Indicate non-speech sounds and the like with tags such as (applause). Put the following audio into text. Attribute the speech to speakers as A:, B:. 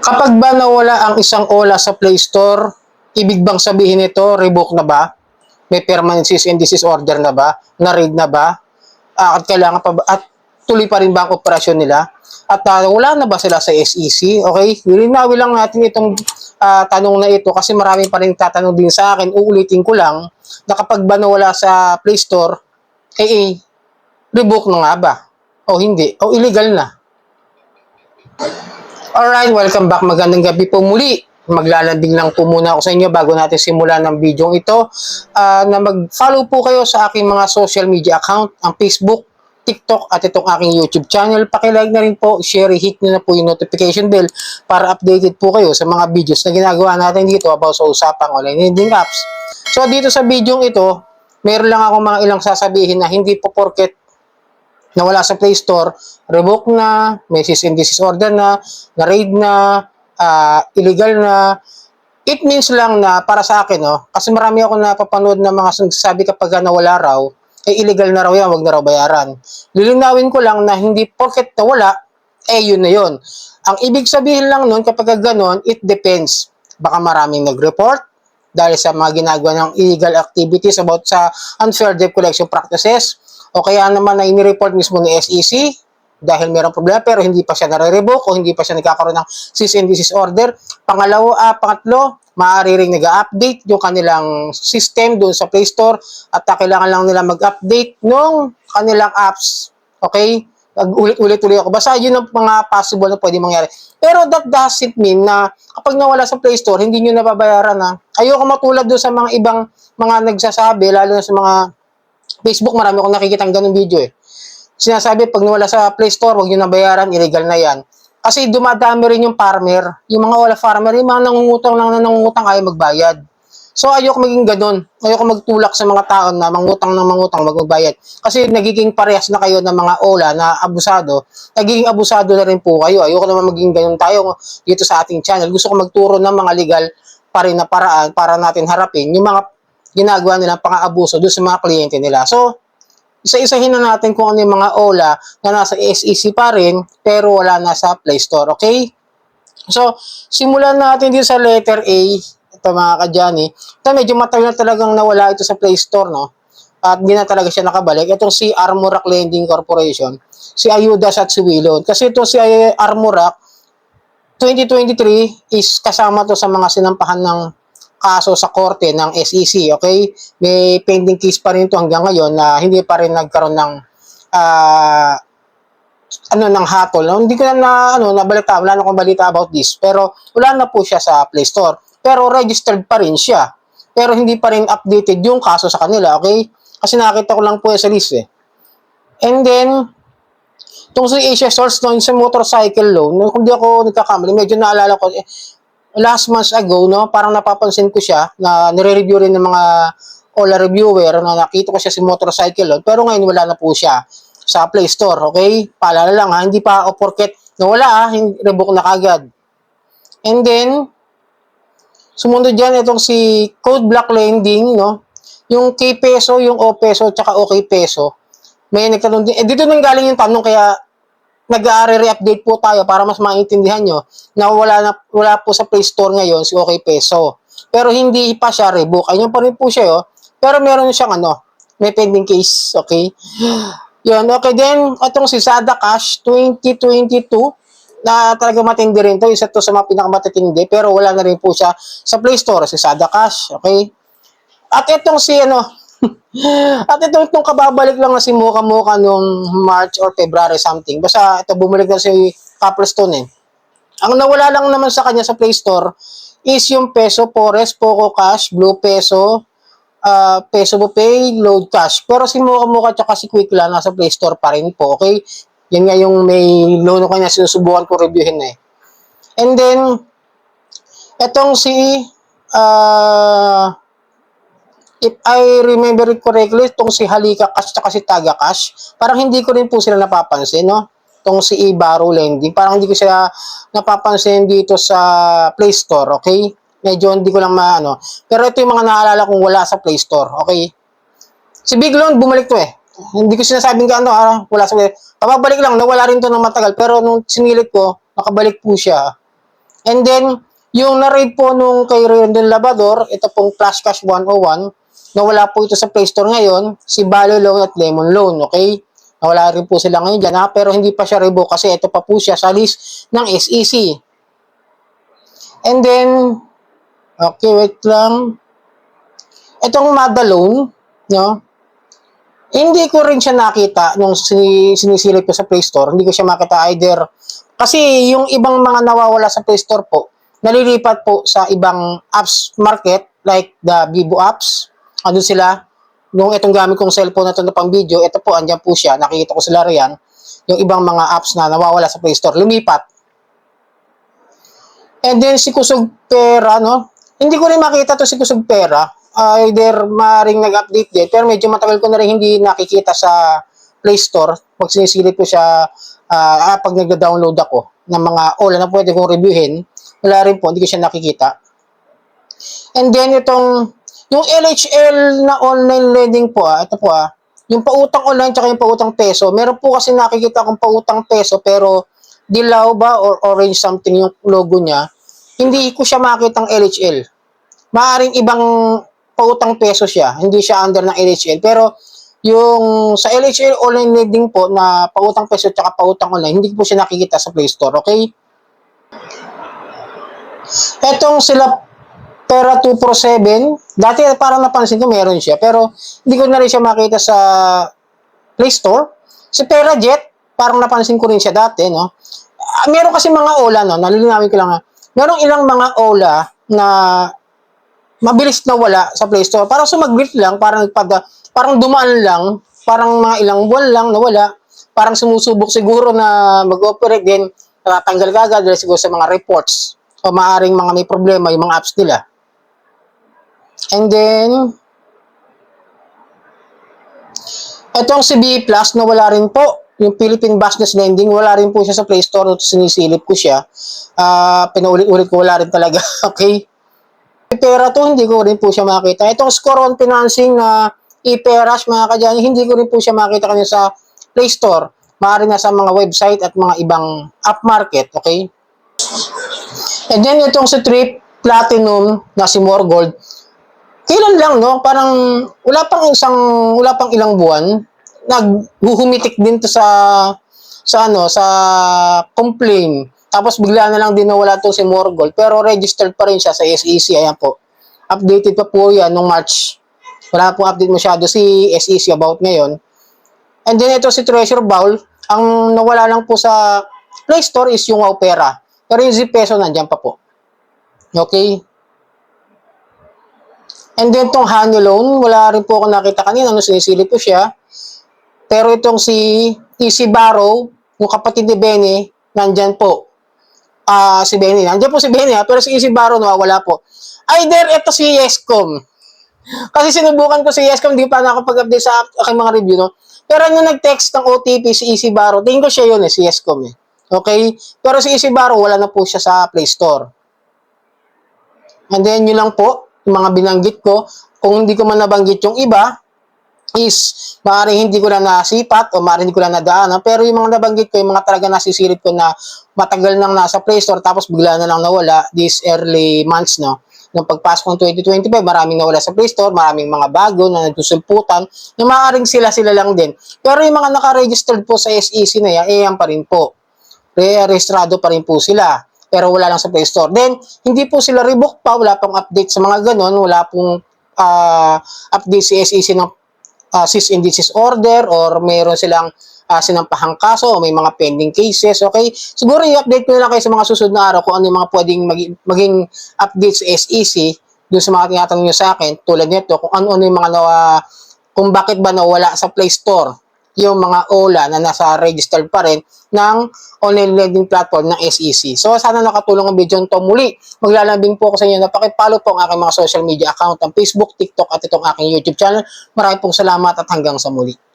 A: Kapag ba nawala ang isang OLA sa Play Store, ibig bang sabihin nito, revoke na ba? May permanent cease and desist order na ba? Na-read na ba? Ah, at kailangan pa ba? At tuloy pa rin ba ang operasyon nila? At ah, wala na ba sila sa SEC? Okay? Linawin lang natin itong ah, tanong na ito kasi marami pa rin tatanong din sa akin. Uulitin ko lang na kapag ba nawala sa Play Store, eh, eh revoke na nga ba? O hindi? O illegal na? Alright, welcome back. Magandang gabi po muli. Maglalanding lang po muna ako sa inyo bago natin simulan ng video ito ah, na mag-follow po kayo sa aking mga social media account, ang Facebook, TikTok at itong aking YouTube channel. Pakilike na rin po, share, hit nyo na po yung notification bell para updated po kayo sa mga videos na ginagawa natin dito about sa usapang online lending apps. So dito sa video ito, meron lang ako mga ilang sasabihin na hindi po porket na wala sa Play Store, revoke na, may cease and desist order na, na-raid na, ah, illegal na. It means lang na para sa akin, no, kasi marami ako napapanood na mga nagsasabi kapag nawala raw, eh illegal na raw yan, wag na raw bayaran. Lilinawin ko lang na hindi porket nawala, eh yun na yun. Ang ibig sabihin lang nun kapag ganon, it depends. Baka maraming nag-report, dahil sa mga ginagawa ng illegal activities about sa unfair debt collection practices o kaya naman na inireport mismo ni SEC dahil mayroong problema pero hindi pa siya nare-revoke o hindi pa siya nagkakaroon ng cease and desist order. Pangalawa, ah, pangatlo, maaari ring nag-update yung kanilang system doon sa Play Store at ah, kailangan lang nila mag-update nung kanilang apps. Okay? Ulit-ulit ako. Basta yun ang mga possible na pwede mangyari. Pero that doesn't mean na kapag nawala sa Play Store, hindi nyo nababayaran na. Ayoko matulad doon sa mga ibang mga nagsasabi, lalo na sa mga Facebook, marami akong nakikita ng ganung video eh. Sinasabi, pag nawala sa Play Store, huwag nyo nabayaran, illegal na yan. Kasi dumadami rin yung farmer, yung mga wala farmer, yung mga nangungutang lang na nangungutang ayaw magbayad. So ayoko maging ganun. Ayoko magtulak sa mga tao na mangutang ng mangutang, wag magbayad. Kasi nagiging parehas na kayo ng mga ola na abusado. Nagiging abusado na rin po kayo. Ayoko naman maging ganun tayo dito sa ating channel. Gusto ko magturo ng mga legal pa rin na paraan para natin harapin yung mga ginagawa nilang pang-aabuso doon sa mga kliyente nila. So, isa-isahin na natin kung ano yung mga OLA na nasa SEC pa rin pero wala na sa Play Store, okay? So, simulan natin dito sa letter A. Ito mga kadyani. Ito medyo matagal na talagang nawala ito sa Play Store, no? At hindi na talaga siya nakabalik. Itong si Armorac Lending Corporation. Si Ayudas at si Wilon. Kasi ito si Armorac, 2023 is kasama to sa mga sinampahan ng kaso sa korte ng SEC, okay? May pending case pa rin ito hanggang ngayon na hindi pa rin nagkaroon ng ah, ano ng hatol. Hindi ko na, na ano nabalita, wala na akong balita about this. Pero wala na po siya sa Play Store. Pero registered pa rin siya. Pero hindi pa rin updated yung kaso sa kanila, okay? Kasi nakita ko lang po sa list eh. And then, itong si Asia Source no, yung sa motorcycle loan, kung di ako nagkakamali, medyo naalala ko, eh, last months ago, no, parang napapansin ko siya na nire-review rin ng mga Ola reviewer na nakita ko siya si motorcycle loan, pero ngayon wala na po siya sa Play Store, okay? Paalala lang ha, hindi pa o porket nawala ha, revoke na kagad. And then, sumunod dyan itong si Code Block Lending, no? Yung K peso, yung O peso, tsaka OK peso. May nagtanong din. Eh, dito nang galing yung tanong kaya nag-re-update po tayo para mas maintindihan nyo na wala, na, wala po sa Play Store ngayon si OK Peso. Pero hindi pa siya rebook. Ayun pa rin po siya, oh. Pero meron siyang ano, may pending case, okay? (gasps) Yun, okay. Then, itong si Sada Cash 2022, na talaga matindi rin to. Isa to sa mga pinakamatitindi. Pero wala na rin po siya sa Play Store, si Sada Cash, okay? At itong si ano, at ito itong kababalik lang na si Muka Muka nung March or February something. Basta ito bumalik na si Copperstone eh. Ang nawala lang naman sa kanya sa Play Store is yung Peso Pores, Poco Cash, Blue Peso, uh, Peso Pay, Load Cash. Pero si Muka Muka at si Quickla nasa Play Store pa rin po, okay? Yan nga yung may loan ko niya sinusubukan ko reviewin na eh. And then, etong si uh, if I remember correctly, itong si Halika Cash at si Taga Cash, parang hindi ko rin po sila napapansin, no? Itong si Ibaro Lending, parang hindi ko sila napapansin dito sa Play Store, okay? Medyo hindi ko lang maano. Pero ito yung mga naalala kong wala sa Play Store, okay? Si Big Loan, bumalik to eh. Hindi ko sinasabing ka ano, ah, wala sa Kababalik lang, nawala rin to ng matagal. Pero nung sinilit ko, nakabalik po siya. And then, yung na-raid po nung kay Rendon Labador, ito pong Flash Cash 101, nawala po ito sa Play Store ngayon, si Balo Loan at Lemon Loan, okay? Nawala rin po sila ngayon dyan, ha? pero hindi pa siya revoke kasi ito pa po siya sa list ng SEC. And then, okay, wait lang. Itong Madalone, no? Hindi ko rin siya nakita nung sini- sinisilip ko sa Play Store. Hindi ko siya makita either. Kasi yung ibang mga nawawala sa Play Store po, nalilipat po sa ibang apps market like the Vivo apps. Ano sila? Nung itong gamit kong cellphone na ito na pang video, ito po, andyan po siya. Nakikita ko sila riyan. Yung ibang mga apps na nawawala sa Play Store, lumipat. And then si Kusog Pera, no? Hindi ko rin makita to si Kusog Pera. Either maring nag-update din, pero medyo matagal ko na rin hindi nakikita sa Play Store. Pag sinisilip ko siya, ah, pag nagda-download ako ng mga OLA na pwede kong reviewin, wala rin po, hindi ko siya nakikita. And then itong, yung LHL na online lending po, ah, ito po ah, yung pautang online tsaka yung pautang peso, meron po kasi nakikita akong pautang peso pero dilaw ba or orange something yung logo niya, hindi ko siya makitang LHL. Maaring ibang pautang peso siya, hindi siya under ng LHL. Pero yung sa LHL online lending po na pautang peso at pautang online, hindi po siya nakikita sa Play Store, okay? Etong sila Pera 247, dati parang napansin ko meron siya, pero hindi ko na rin siya makita sa Play Store. Si Pera Jet, parang napansin ko rin siya dati, no? Ah, meron kasi mga OLA, no? Nalilinawin ko lang, ha? Merong ilang mga OLA na mabilis na wala sa Play Store. Parang sumaglit lang, parang nagpada, parang dumaan lang, parang mga ilang buwan lang nawala. Parang sumusubok siguro na mag-operate din, natatanggal kagad dahil siguro sa mga reports o maaring mga may problema yung mga apps nila. And then, itong si B Plus na wala rin po, yung Philippine Business Lending, wala rin po siya sa Play Store, sinisilip ko siya. Ah, pinaulit-ulit ko, wala rin talaga, (laughs) okay? Pera to, hindi ko rin po siya makita. Itong score on financing na e-peras, mga kadyani, hindi ko rin po siya makita kanya sa Play Store. Maaari na sa mga website at mga ibang app market, okay? And then itong si Trip Platinum na si More Gold, kailan lang, no? Parang wala pang isang, wala pang ilang buwan, naghuhumitik din to sa, sa ano, sa complaint. Tapos bigla na lang din nawala to si Morgol. Pero registered pa rin siya sa SEC. Ayan po. Updated pa po yan nung March. Wala pong update masyado si SEC about ngayon. And then ito si Treasure Bowl. Ang nawala lang po sa Play Store is yung Opera. Pero yung Zip Peso nandyan pa po. Okay? And then itong Honey Loan, wala rin po ako nakita kanina. Ano, sinisilip ko siya. Pero itong si Easy Barrow, yung kapatid ni Benny, nandyan po. Ah, si Benny. Nandyan po si Benny, ha? pero si Easy Barrow nawawala po. Either ito si Yescom. Kasi sinubukan ko si Yescom, di pa nakapag-update sa aking mga review, no? Pero yung nag-text ng OTP si Easy Barrow, tingin ko siya yun eh, si Yescom eh. Okay? Pero si Easy Barrow, wala na po siya sa Play Store. And then, yun lang po, yung mga binanggit ko. Kung hindi ko man nabanggit yung iba, is maaaring hindi ko na nasipat o maaaring hindi ko na nadaanan. Pero yung mga nabanggit ko, yung mga talaga nasisilip ko na matagal nang nasa Play Store tapos bigla na lang nawala this early months, no? Nung pagpasok ng 2025, maraming nawala sa Play Store, maraming mga bago na nagsusulputan, na maaaring sila-sila lang din. Pero yung mga naka-registered po sa SEC na yan, eh yan pa rin po. Re-registrado pa rin po sila. Pero wala lang sa Play Store. Then, hindi po sila rebook pa, wala pang update sa mga ganon, wala pong ah, update si SEC ng uh, cis and disease order or mayroon silang uh, sinampahang kaso o may mga pending cases, okay? Siguro i-update ko na lang kayo sa mga susunod na araw kung ano yung mga pwedeng maging, maging update sa SEC dun sa mga tinatanong nyo sa akin, tulad nito, kung ano-ano yung mga nawa, kung bakit ba nawala sa Play Store yung mga OLA na nasa registered pa rin ng online lending platform ng SEC. So, sana nakatulong ang video nito muli. Maglalambing po ako sa inyo na pakipollow po ang aking mga social media account, ang Facebook, TikTok at itong aking YouTube channel. Maraming pong salamat at hanggang sa muli.